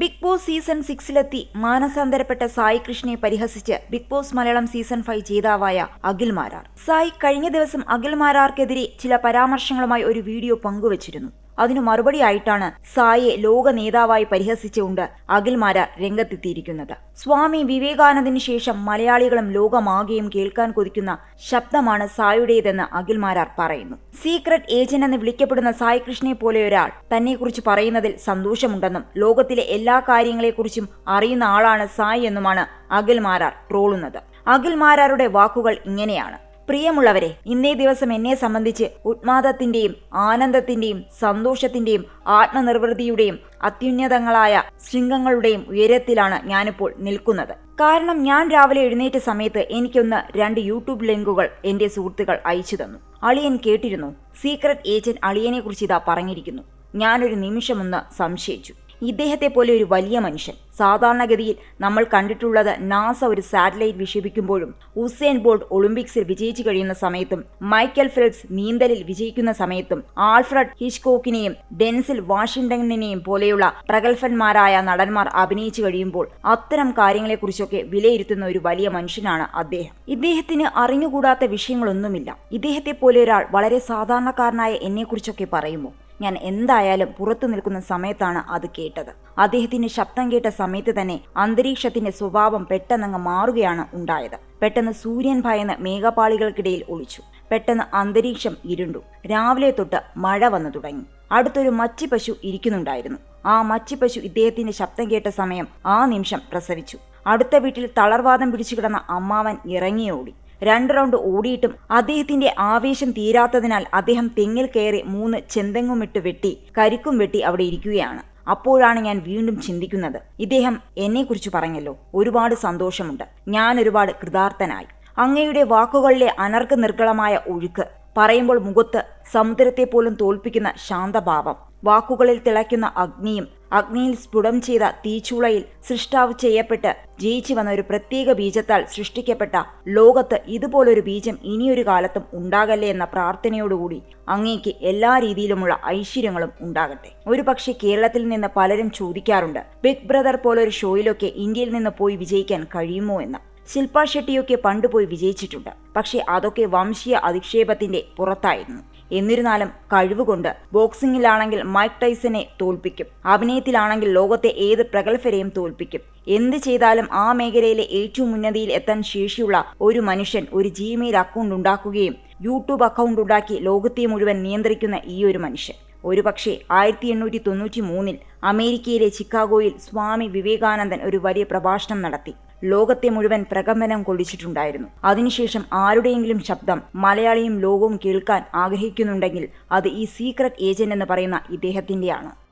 Big boss season സിക്സിലെത്തി മാനസാന്തരപ്പെട്ട സായി കൃഷ്ണയെ പരിഹസിച്ച് Bigg Boss Malayalam season five ജേതാവായ അഖിൽ മാരാർ. സായി കഴിഞ്ഞ ദിവസം അഖിൽ മാരാർക്കെതിരെ ചില പരാമർശങ്ങളുമായി ഒരു വീഡിയോ പങ്കുവച്ചിരുന്നു. അതിനു മറുപടിയായിട്ടാണ് സായെ ലോക നേതാവായി പരിഹസിച്ചുകൊണ്ട് അഖിൽമാര രംഗത്തെത്തിയിരിക്കുന്നത്. സ്വാമി വിവേകാനന്ദന് ശേഷം മലയാളികളും ലോകമാകെയും കേൾക്കാൻ കൊതിക്കുന്ന ശബ്ദമാണ് സായുടേതെന്ന് അഖിൽമാരാർ പറയുന്നു. സീക്രട്ട് ഏജന്റ് എന്ന് വിളിക്കപ്പെടുന്ന സായി കൃഷ്ണയെ പോലെ ഒരാൾ തന്നെക്കുറിച്ച് പറയുന്നതിൽ സന്തോഷമുണ്ടെന്നും ലോകത്തിലെ എല്ലാ കാര്യങ്ങളെക്കുറിച്ചും അറിയുന്ന ആളാണ് സായി എന്നുമാണ് അഖിൽമാരാർ ട്രോളുന്നത് അഖിൽമാരാരുടെ വാക്കുകൾ ഇങ്ങനെയാണ്. പ്രിയമുള്ളവരെ ഇന്നേ ദിവസം എന്നെ സംബന്ധിച്ച് ഉന്മാദത്തിന്റെയും ആനന്ദത്തിന്റെയും സന്തോഷത്തിന്റെയും ആത്മനിർവൃതിയുടെയും അത്യുന്നതങ്ങളായ ശൃംഗങ്ങളുടെയും ഉയരത്തിലാണ് ഞാനിപ്പോൾ നിൽക്കുന്നത്. കാരണം ഞാൻ രാവിലെ എഴുന്നേറ്റ സമയത്ത് എനിക്കൊന്ന് രണ്ട് യൂട്യൂബ് ലിങ്കുകൾ എന്റെ സുഹൃത്തുക്കൾ അയച്ചു തന്നു. അളിയൻ കേട്ടിരുന്നു. സീക്രട്ട് ഏജന്റ് അളിയനെ കുറിച്ച് ഇതാ പറഞ്ഞിരിക്കുന്നു. ഞാനൊരു നിമിഷമൊന്ന് സംശയിച്ചു. ഇദ്ദേഹത്തെ പോലെ ഒരു വലിയ മനുഷ്യൻ. സാധാരണഗതിയിൽ നമ്മൾ കണ്ടിട്ടുള്ളത് നാസ ഒരു സാറ്റലൈറ്റ് വിക്ഷേപിക്കുമ്പോഴും ഉസേൻ ബോൾട്ട് ഒളിമ്പിക്സിൽ വിജയിച്ചു കഴിയുന്ന സമയത്തും മൈക്കൽ ഫിലിപ്സ് നീന്തലിൽ വിജയിക്കുന്ന സമയത്തും ആൽഫ്രഡ് ഹിഷ്കോക്കിനെയും ഡെൻസിൽ വാഷിംഗ്ടണിനെയും പോലെയുള്ള പ്രഗത്ഭന്മാരായ നടന്മാർ അഭിനയിച്ചു കഴിയുമ്പോൾ അത്തരം കാര്യങ്ങളെക്കുറിച്ചൊക്കെ വിലയിരുത്തുന്ന ഒരു വലിയ മനുഷ്യനാണ് അദ്ദേഹം. ഇദ്ദേഹത്തിന് അറിഞ്ഞുകൂടാത്ത വിഷയങ്ങളൊന്നുമില്ല. ഇദ്ദേഹത്തെ പോലെ ഒരാൾ വളരെ സാധാരണക്കാരനായ എന്നെക്കുറിച്ചൊക്കെ പറയുമോ ഞാൻ എന്തായാലും പുറത്തു നിൽക്കുന്ന സമയത്താണ് അത് കേട്ടത്. അദ്ദേഹത്തിന്റെ ശബ്ദം കേട്ട സമയത്ത് തന്നെ അന്തരീക്ഷത്തിന്റെ സ്വഭാവം പെട്ടെന്നങ്ങ് മാറുകയാണ് ഉണ്ടായത്. പെട്ടെന്ന് സൂര്യൻ ഭയന്ന് മേഘപാളികൾക്കിടയിൽ ഒളിച്ചു. പെട്ടെന്ന് അന്തരീക്ഷം ഇരുണ്ടു. രാവിലെ തൊട്ട് മഴ വന്നു തുടങ്ങി. അടുത്തൊരു മച്ചി പശു ഇരിക്കുന്നുണ്ടായിരുന്നു. ആ മച്ചി പശു ഇദ്ദേഹത്തിന്റെ ശബ്ദം കേട്ട സമയം ആ നിമിഷം പ്രസവിച്ചു. അടുത്ത വീട്ടിൽ തളർവാദം പിടിച്ചു കിടന്ന അമ്മാവൻ ഇറങ്ങിയോടി. രണ്ട് റൗണ്ട് ഓടിയിട്ടും അദ്ദേഹത്തിന്റെ ആവേശം തീരാത്തതിനാൽ അദ്ദേഹം തെങ്ങിൽ കയറി മൂന്ന് ചെന്തെങ്ങുമിട്ട് വെട്ടി കരിക്കും വെട്ടി അവിടെ ഇരിക്കുകയാണ്. അപ്പോഴാണ് ഞാൻ വീണ്ടും ചിന്തിക്കുന്നത്. ഇദ്ദേഹം എന്നെക്കുറിച്ച് പറഞ്ഞല്ലോ. ഒരുപാട് സന്തോഷമുണ്ട്. ഞാൻ ഒരുപാട് കൃതാർത്ഥനായി. അങ്ങയുടെ വാക്കുകളിലെ അനർഘ നിർഗളമായ ഒഴുക്ക് പറയുമ്പോൾ മുഖത്ത് സമുദ്രത്തെ പോലും തോൽപ്പിക്കുന്ന ശാന്തഭാവം വാക്കുകളിൽ തിളയ്ക്കുന്ന അഗ്നിയും അഗ്നിയിൽ സ്ഫുടം ചെയ്ത തീച്ചൂളയിൽ സൃഷ്ടാവ് ചെയ്യപ്പെട്ട് ജയിച്ചു വന്ന ഒരു പ്രത്യേക ബീജത്താൽ സൃഷ്ടിക്കപ്പെട്ട ലോകത്ത് ഇതുപോലൊരു ബീജം ഇനിയൊരു കാലത്തും ഉണ്ടാകല്ലേ എന്ന പ്രാർത്ഥനയോടുകൂടി അങ്ങേക്ക് എല്ലാ രീതിയിലുമുള്ള ഐശ്വര്യങ്ങളും ഉണ്ടാകട്ടെ. ഒരു പക്ഷേ കേരളത്തിൽ നിന്ന് പലരും ചോദിക്കാറുണ്ട് ബിഗ് ബ്രദർ പോലൊരു ഷോയിലൊക്കെ ഇന്ത്യയിൽ നിന്ന് പോയി വിജയിക്കാൻ കഴിയുമോ എന്ന്. ശില്പ ഷെട്ടിയൊക്കെ പണ്ടുപോയി വിജയിച്ചിട്ടുണ്ട്. പക്ഷേ അതൊക്കെ വംശീയ അധിക്ഷേപത്തിന്റെ പുറത്തായിരുന്നു. എന്നിരുന്നാലും കഴിവുകൊണ്ട് ബോക്സിംഗിലാണെങ്കിൽ മൈക്ക് ടൈസനെ തോൽപ്പിക്കും. അഭിനയത്തിലാണെങ്കിൽ ലോകത്തെ ഏത് പ്രഗത്ഭരെയും തോൽപ്പിക്കും. എന്ത് ചെയ്താലും ആ മേഖലയിലെ ഏറ്റവും ഉന്നതിയിൽ എത്താൻ ശേഷിയുള്ള ഒരു മനുഷ്യൻ ഒരു ജിമെയിൽ അക്കൗണ്ട് ഉണ്ടാക്കുകയും യൂട്യൂബ് അക്കൗണ്ട് ഉണ്ടാക്കി ലോകത്തെ മുഴുവൻ നിയന്ത്രിക്കുന്ന ഈ ഒരു മനുഷ്യൻ. ഒരുപക്ഷെ ആയിരത്തി എണ്ണൂറ്റി തൊണ്ണൂറ്റി മൂന്നിൽ അമേരിക്കയിലെ ചിക്കാഗോയിൽ സ്വാമി വിവേകാനന്ദൻ ഒരു വലിയ പ്രഭാഷണം നടത്തി. ലോകത്തെ മുഴുവൻ പ്രകമ്പനം കൊള്ളിച്ചിട്ടുണ്ടായിരുന്നു. അതിനുശേഷം ആരുടെയെങ്കിലും ശബ്ദം മലയാളിയും ലോകവും കേൾക്കാൻ ആഗ്രഹിക്കുന്നുണ്ടെങ്കിൽ അത് ഈ സീക്രട്ട് ഏജന്റ് എന്ന് പറയുന്ന ഇദ്ദേഹത്തിന്റെയാണ്.